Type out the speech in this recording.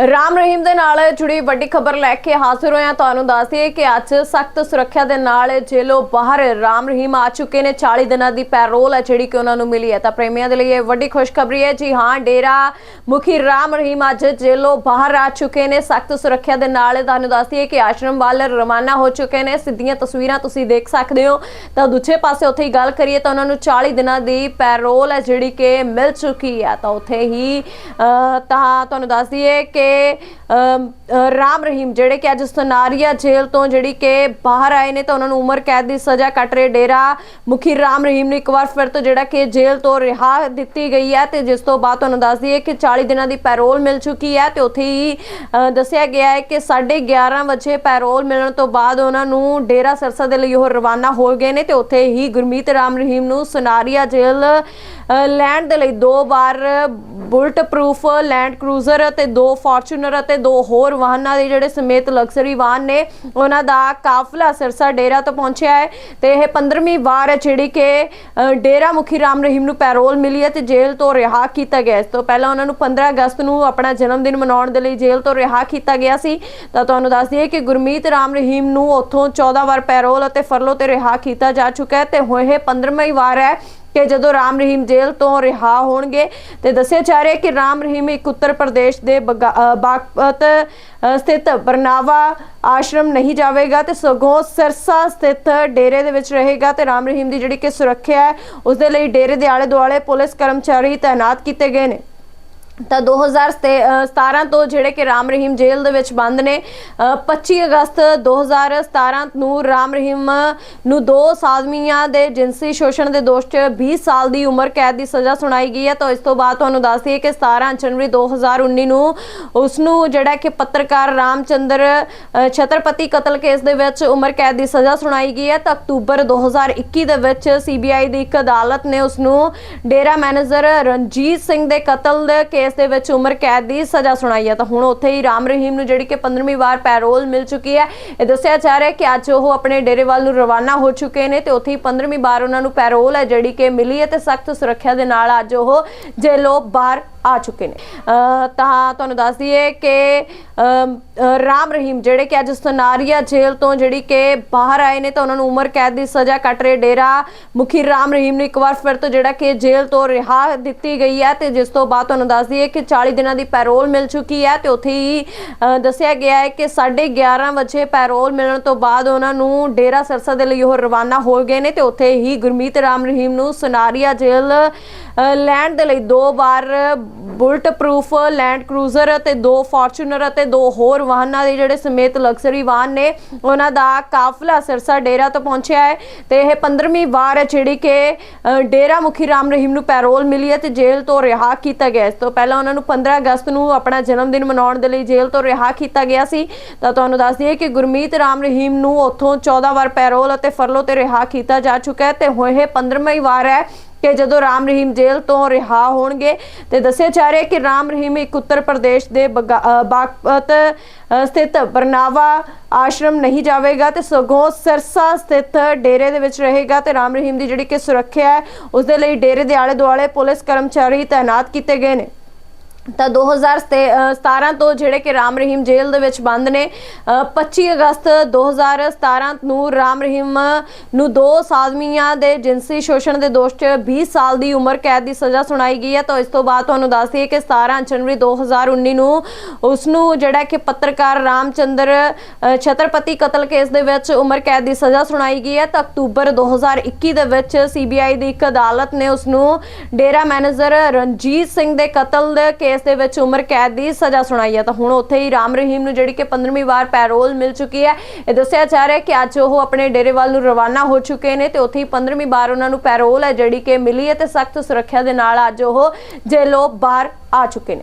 ਰਾਮ ਰਹੀਮ ਦੇ ਨਾਲ ਜੁੜੀ ਵੱਡੀ ਖਬਰ ਲੈ ਕੇ ਹਾਜ਼ਰ ਹੋਇਆ ਤੁਹਾਨੂੰ ਦੱਸ ਦਈਏ ਕਿ ਅੱਜ ਸਖਤ ਸੁਰੱਖਿਆ ਦੇ ਨਾਲ ਜੇਲੋਂ ਬਾਹਰ ਰਾਮ ਰਹੀਮ ਆ ਚੁੱਕੇ ਨੇ। 40 ਦਿਨਾਂ ਦੀ ਪੈਰੋਲ ਹੈ ਜਿਹੜੀ ਕਿ ਉਹਨਾਂ ਨੂੰ ਮਿਲੀ ਹੈ। ਤਾਂ ਪ੍ਰੇਮੀਆਂ ਦੇ ਲਈ ਇਹ ਵੱਡੀ ਖੁਸ਼ਖਬਰੀ ਹੈ। ਜੀ ਹਾਂ ਡੇਰਾ ਮੁਖੀ ਰਾਮ ਰਹੀਮ ਅੱਜ ਜੇਲੋਂ ਬਾਹਰ ਆ ਚੁੱਕੇ ਨੇ। ਸਖਤ ਸੁਰੱਖਿਆ ਦੇ ਨਾਲ ਤੁਹਾਨੂੰ ਦੱਸ ਦਈਏ ਕਿ ਆਸ਼ਰਮ ਵੱਲ ਰਵਾਨਾ ਹੋ ਚੁੱਕੇ ਨੇ। ਸਿੱਧੀਆਂ ਤਸਵੀਰਾਂ ਤੁਸੀਂ ਦੇਖ ਸਕਦੇ ਹੋ। ਤਾਂ ਦੂਜੇ ਪਾਸੇ ਉੱਥੇ ਹੀ ਗੱਲ ਕਰੀਏ ਤਾਂ ਉਹਨਾਂ ਨੂੰ 40 ਦਿਨਾਂ ਦੀ ਪੈਰੋਲ ਹੈ ਜਿਹੜੀ ਕਿ ਮਿਲ ਚੁੱਕੀ ਹੈ। ਤਾਂ ਉੱਥੇ ਹੀ ਅਹ, ਤਾਂ ਤੁਹਾਨੂੰ ਦੱਸ ਦਈਏ ਕਿ ਅਮ, ਰਾਮ ਰਹੀਮ ਜਿਹੜੇ ਕਿ ਅੱਜ ਸਨਾਰੀਆ ਜੇਲ੍ਹ ਤੋਂ ਜਿਹੜੀ ਕਿ ਬਾਹਰ ਆਏ ਨੇ ਤਾਂ ਉਹਨਾਂ ਨੂੰ ਉਮਰ ਕੈਦ ਦੀ ਸਜ਼ਾ ਕੱਟ ਰਹੇ ਡੇਰਾ ਮੁਖੀ ਰਾਮ ਰਹੀਮ ਨੂੰ ਇੱਕ ਵਾਰ ਫਿਰ ਤੋਂ ਜਿਹੜਾ ਕਿ ਜੇਲ੍ਹ ਤੋਂ ਰਿਹਾ ਦਿੱਤੀ ਗਈ ਹੈ ਤੇ ਜਿਸ ਤੋਂ ਬਾਅਦ ਤੁਹਾਨੂੰ ਦੱਸ ਦਈਏ ਕਿ 40 ਦਿਨਾਂ ਦੀ ਪੈਰੋਲ ਮਿਲ ਚੁੱਕੀ ਹੈ ਤੇ ਉੱਥੇ ਹੀ ਦੱਸਿਆ ਗਿਆ ਹੈ ਕਿ 11:30 ਵਜੇ ਪੈਰੋਲ ਮਿਲਣ ਤੋਂ ਬਾਅਦ ਉਹਨਾਂ ਨੂੰ ਡੇਰਾ ਸਰਸਾ ਦੇ ਲਈ ਉਹ ਰਵਾਨਾ ਹੋ ਗਏ ਨੇ ਤੇ ਉੱਥੇ ਹੀ ਗੁਰਮੀਤ ਰਾਮ ਰਹੀਮ ਨੂੰ ਸਨਾਰੀਆ ਜੇਲ੍ਹ ਅਹ, ਲੈਣ ਦੇ ਲਈ ਦੋ ਵਾਰ ਬੁਲਟ ਪ੍ਰੂਫ ਲੈਂਡ ਕਰੂਜ਼ਰ ਅਤੇ ਦੋ ਫੋਰਚੂਨਰ ਅਤੇ ਦੋ ਹੋਰ ਵਾਹਨਾਂ ਦੇ ਜਿਹੜੇ ਸਮੇਤ ਲਗਜ਼ਰੀ ਵਾਹਨ ਨੇ, ਉਹਨਾਂ ਦਾ ਕਾਫਲਾ ਸਿਰਸਾ ਡੇਰਾ ਤੋਂ ਪਹੁੰਚਿਆ ਹੈ ਤੇ ਇਹ 15ਵੀਂ ਵਾਰ ਹੈ ਜਿਹੜੀ ਕਿ ਡੇਰਾ ਮੁਖੀ ਰਾਮ ਰਹੀਮ ਨੂੰ ਪੈਰੋਲ ਮਿਲੀ ਹੈ ਤੇ ਜੇਲ੍ਹ ਤੋਂ ਰਿਹਾ ਕੀਤਾ ਗਿਆ ਇਸ ਤੋਂ ਪਹਿਲਾਂ ਉਹਨਾਂ ਨੂੰ 15 ਅਗਸਤ ਨੂੰ ਆਪਣਾ ਜਨਮ ਦਿਨ ਮਨਾਉਣ ਦੇ ਲਈ ਜੇਲ੍ਹ ਤੋਂ ਰਿਹਾ ਕੀਤਾ ਗਿਆ ਸੀ। ਤਾਂ ਤੁਹਾਨੂੰ ਦੱਸ ਦਈਏ ਕਿ ਗੁਰਮੀਤ ਰਾਮ ਰਹੀਮ ਨੂੰ ਉੱਥੋਂ 14 ਵਾਰ ਪੈਰੋਲ ਅਤੇ ਫਰਲੋ ਤੇ ਰਿਹਾ ਕੀਤਾ ਜਾ ਚੁੱਕਾ ਹੈ ਤੇ ਹੁਣ ਇਹ 15ਵੀਂ ਵਾਰ ਹੈ ਕਿ ਜਦੋਂ ਰਾਮ ਰਹੀਮ ਜੇਲ੍ਹ ਤੋਂ ਰਿਹਾ ਹੋਣਗੇ ਤੇ ਦੱਸਿਆ ਜਾ ਰਿਹਾ ਕਿ ਰਾਮ ਰਹੀਮ ਇੱਕ ਉੱਤਰ ਪ੍ਰਦੇਸ਼ ਦੇ ਬਗਾ- ਬਾਗਪਤ ਸਥਿਤ ਬਰਨਾਵਾ ਆਸ਼ਰਮ ਨਹੀਂ ਜਾਵੇਗਾ ਤੇ ਸਗੋਂ ਸਿਰਸਾ ਸਥਿਤ ਡੇਰੇ ਦੇ ਵਿੱਚ ਰਹੇਗਾ ਤੇ ਰਾਮ ਰਹੀਮ ਦੀ ਜਿਹੜੀ ਕਿ ਸੁਰੱਖਿਆ ਹੈ ਉਸ ਦੇ ਲਈ ਡੇਰੇ ਦੇ ਆਲੇ ਦੁਆਲੇ ਪੁਲਿਸ ਕਰਮਚਾਰੀ ਤਾਇਨਾਤ ਕੀਤੇ ਗਏ ਨੇ। ਤਾਂ 2017 ਤੋਂ ਜਿਹੜੇ ਕਿ ਰਾਮ ਰਹੀਮ ਜੇਲ੍ਹ ਦੇ ਵਿੱਚ ਬੰਦ ਨੇ ਅ, 25 ਅਗਸਤ 2017 ਨੂੰ ਰਾਮ ਰਹੀਮ ਨੂੰ ਦੋ ਸਾਦਮੀਆਂ ਦੇ ਜਿੰਸੀ ਸ਼ੋਸ਼ਣ ਦੇ ਦੋਸ਼ 'ਚ 20 ਸਾਲ ਦੀ ਉਮਰ ਕੈਦ ਦੀ ਸਜ਼ਾ ਸੁਣਾਈ ਗਈ ਹੈ। ਤਾਂ ਇਸ ਤੋਂ ਬਾਅਦ ਤੁਹਾਨੂੰ ਦੱਸ ਦਈਏ ਕਿ 17 ਜਨਵਰੀ 2019 ਨੂੰ ਉਸ ਨੂੰ ਜਿਹੜਾ ਕਿ ਪੱਤਰਕਾਰ ਰਾਮਚੰਦਰ ਅ, ਛਤਰਪਤੀ ਕਤਲ ਕੇਸ ਦੇ ਵਿੱਚ ਉਮਰ ਕੈਦ ਦੀ ਸਜ਼ਾ ਸੁਣਾਈ ਗਈ ਹੈ। ਤਾਂ ਅਕਤੂਬਰ 2021 ਦੇ ਵਿੱਚ ਸੀਬੀਆਈ ਦੀ ਇੱਕ ਅਦਾਲਤ ਨੇ ਉਸ ਨੂੰ ਡੇਰਾ ਮੈਨੇਜਰ ਰਣਜੀਤ ਸਿੰਘ ਦੇ ਕਤਲ ਦੇ ਕੇਸ ਦੇ ਵਿੱਚ ਉਮਰ ਕੈਦ ਦੀ ਸਜ਼ਾ ਸੁਣਾਈ ਹੈ ਤਾਂ ਹੁਣ ਉੱਥੇ ਹੀ ਰਾਮ ਰਹੀਮ ਨੂੰ ਜਿਹੜੀ ਕਿ 15ਵੀਂ ਵਾਰ ਪੈਰੋਲ ਮਿਲ ਚੁੱਕੀ ਹੈ। ਇਹ ਦੱਸਿਆ ਜਾ ਰਿਹਾ ਹੈ ਕਿ ਅੱਜ ਉਹ ਆਪਣੇ ਡੇਰੇ ਵੱਲ ਨੂੰ ਰਵਾਨਾ ਹੋ ਚੁੱਕੇ ਨੇ ਤੇ ਉੱਥੇ ਹੀ 15ਵੀਂ ਵਾਰ ਉਹਨਾਂ ਨੂੰ ਪੈਰੋਲ ਹੈ ਜਿਹੜੀ ਕਿ ਮਿਲੀ ਹੈ ਤੇ ਸਖਤ ਸੁਰੱਖਿਆ ਦੇ ਨਾਲ ਅੱਜ ਉਹ ਜੇਲੋਂ ਬਾਹਰ ਆ ਚੁੱਕੇ ਨੇ। ਤਾਂ ਤੁਹਾਨੂੰ ਦੱਸ ਦਈਏ ਕਿ ਅਹ, ਰਾਮ ਰਹੀਮ ਜਿਹੜੇ ਕਿ ਅੱਜ ਸਨਾਰੀਆ ਜੇਲ੍ਹ ਤੋਂ ਜਿਹੜੀ ਕਿ ਬਾਹਰ ਆਏ ਨੇ ਤਾਂ ਉਹਨਾਂ ਨੂੰ ਉਮਰ ਕੈਦ ਦੀ ਸਜ਼ਾ ਕੱਟ ਰਹੇ ਡੇਰਾ ਮੁਖੀ ਰਾਮ ਰਹੀਮ ਨੂੰ ਇੱਕ ਵਾਰ ਫਿਰ ਤੋਂ ਜਿਹੜਾ ਕਿ ਜੇਲ੍ਹ ਤੋਂ ਰਿਹਾ ਦਿੱਤੀ ਗਈ ਹੈ ਤੇ ਜਿਸ ਤੋਂ ਬਾਅਦ ਤੁਹਾਨੂੰ ਦੱਸ ਦਈਏ ਕਿ 40 ਦਿਨਾਂ ਦੀ ਪੈਰੋਲ ਮਿਲ ਚੁੱਕੀ ਹੈ ਤੇ ਉੱਥੇ ਹੀ ਦੱਸਿਆ ਗਿਆ ਹੈ ਕਿ 11:30 ਵਜੇ ਪੈਰੋਲ ਮਿਲਣ ਤੋਂ ਬਾਅਦ ਉਹਨਾਂ ਨੂੰ ਡੇਰਾ ਸਰਸਾ ਦੇ ਲਈ ਉਹ ਰਵਾਨਾ ਹੋ ਗਏ ਨੇ ਤੇ ਉੱਥੇ ਹੀ ਗੁਰਮੀਤ ਰਾਮ ਰਹੀਮ ਨੂੰ ਸਨਾਰੀਆ ਜੇਲ੍ਹ ਅ, ਦੇ ਲਈ ਦੋ ਵਾਰ ਬੁਲਟ ਪ੍ਰੂਫ ਲੈਂਡ ਕਰੂਜ਼ਰ ਅਤੇ ਦੋ ਫੋਰਚੂਨਰ ਅਤੇ ਦੋ ਹੋਰ ਵਾਹਨਾਂ ਦੇ ਜਿਹੜੇ ਸਮੇਤ ਲਗਜ਼ਰੀ ਵਾਹਨ ਨੇ ਉਹਨਾਂ ਦਾ ਕਾਫਲਾ ਸਿਰਸਾ ਡੇਰਾ ਤੋਂ ਪਹੁੰਚਿਆ ਹੈ ਤੇ ਇਹ 15ਵੀਂ ਵਾਰ ਹੈ ਜਿਹੜੀ ਕਿ ਡੇਰਾ ਮੁਖੀ ਰਾਮ ਰਹੀਮ ਨੂੰ ਪੈਰੋਲ ਮਿਲੀ ਹੈ ਤੇ ਜੇਲ੍ਹ ਤੋਂ ਰਿਹਾ ਕੀਤਾ ਗਿਆ ਇਸ ਤੋਂ ਪਹਿਲਾਂ ਉਹਨਾਂ ਨੂੰ 15 ਅਗਸਤ ਨੂੰ ਆਪਣਾ ਜਨਮ ਦਿਨ ਮਨਾਉਣ ਦੇ ਲਈ ਜੇਲ੍ਹ ਤੋਂ ਰਿਹਾ ਕੀਤਾ ਗਿਆ ਸੀ। ਤਾਂ ਤੁਹਾਨੂੰ ਦੱਸ ਦਈਏ ਕਿ ਗੁਰਮੀਤ ਰਾਮ ਰਹੀਮ ਨੂੰ ਉੱਥੋਂ 14 ਵਾਰ ਪੈਰੋਲ ਅਤੇ ਫਰਲੋ ਤੇ ਰਿਹਾ ਕੀਤਾ ਜਾ ਚੁੱਕਾ ਹੈ ਤੇ ਹੁਣ ਇਹ 15ਵੀਂ ਵਾਰ ਹੈ ਕਿ ਜਦੋਂ ਰਾਮ ਰਹੀਮ ਜੇਲ੍ਹ ਤੋਂ ਰਿਹਾ ਹੋਣਗੇ। ਤੇ ਦੱਸਿਆ ਜਾ ਰਿਹਾ ਕਿ ਰਾਮ ਰਹੀਮ ਇੱਕ ਉੱਤਰ ਪ੍ਰਦੇਸ਼ ਦੇ ਬਾਗਪਤ ਸਥਿਤ ਬਰਨਾਵਾ ਆਸ਼ਰਮ ਨਹੀਂ ਜਾਵੇਗਾ ਤੇ ਸਗੋਂ ਸਿਰਸਾ ਸਥਿਤ ਡੇਰੇ ਦੇ ਵਿੱਚ ਰਹੇਗਾ ਤੇ ਰਾਮ ਰਹੀਮ ਦੀ ਜਿਹੜੀ ਕਿ ਸੁਰੱਖਿਆ ਹੈ ਉਸ ਦੇ ਲਈ ਡੇਰੇ ਦੇ ਆਲੇ ਦੁਆਲੇ ਪੁਲਿਸ ਕਰਮਚਾਰੀ ਤਾਇਨਾਤ ਕੀਤੇ ਗਏ ਨੇ। ਤਾਂ 2017 ਤੋਂ ਜਿਹੜੇ ਕਿ ਰਾਮ ਰਹੀਮ ਜੇਲ੍ਹ ਦੇ ਵਿੱਚ ਬੰਦ ਨੇ ਅ, 25 ਅਗਸਤ 2017 ਨੂੰ ਰਾਮ ਰਹੀਮ ਨੂੰ ਦੋ ਸਾਦਮੀਆਂ ਦੇ ਜਿੰਸੀ ਸ਼ੋਸ਼ਣ ਦੇ ਦੋਸ਼ 'ਚ 20 ਸਾਲ ਦੀ ਉਮਰ ਕੈਦ ਦੀ ਸਜ਼ਾ ਸੁਣਾਈ ਗਈ ਹੈ। ਤਾਂ ਇਸ ਤੋਂ ਬਾਅਦ ਤੁਹਾਨੂੰ ਦੱਸ ਦਈਏ ਕਿ 17 ਜਨਵਰੀ 2019 ਨੂੰ ਉਸ ਨੂੰ ਜਿਹੜਾ ਕਿ ਪੱਤਰਕਾਰ ਰਾਮਚੰਦਰ ਅ, ਛਤਰਪਤੀ ਕਤਲ ਕੇਸ ਦੇ ਵਿੱਚ ਉਮਰ ਕੈਦ ਦੀ ਸਜ਼ਾ ਸੁਣਾਈ ਗਈ ਹੈ। ਤਾਂ ਅਕਤੂਬਰ 2021 ਦੇ ਵਿੱਚ ਸੀਬੀਆਈ ਦੀ ਇੱਕ ਅਦਾਲਤ ਨੇ ਉਸ ਨੂੰ ਡੇਰਾ ਮੈਨੇਜਰ ਰਣਜੀਤ ਸਿੰਘ ਦੇ ਕਤਲ ਦੇ ਕੇਸ ਦੇ ਵਿੱਚ ਉਮਰ ਕੈਦ ਦੀ ਸਜ਼ਾ ਸੁਣਾਈ ਹੈ ਤਾਂ ਹੁਣ ਉੱਥੇ ਹੀ ਰਾਮ ਰਹੀਮ ਨੂੰ ਜਿਹੜੀ ਕਿ 15ਵੀਂ ਵਾਰ ਪੈਰੋਲ ਮਿਲ ਚੁੱਕੀ ਹੈ। ਇਹ ਦੱਸਿਆ ਜਾ ਰਿਹਾ ਹੈ ਕਿ ਅੱਜ ਉਹ ਆਪਣੇ ਡੇਰੇ ਵੱਲ ਨੂੰ ਰਵਾਨਾ ਹੋ ਚੁੱਕੇ ਨੇ ਤੇ ਉੱਥੇ ਹੀ 15ਵੀਂ ਵਾਰ ਉਹਨਾਂ ਨੂੰ ਪੈਰੋਲ ਹੈ ਜਿਹੜੀ ਕਿ ਮਿਲੀ ਹੈ ਤੇ ਸਖਤ ਸੁਰੱਖਿਆ ਦੇ ਨਾਲ ਅੱਜ ਉਹ ਜੇਲੋਂ ਬਾਹਰ ਆ ਚੁੱਕੇ ਨੇ।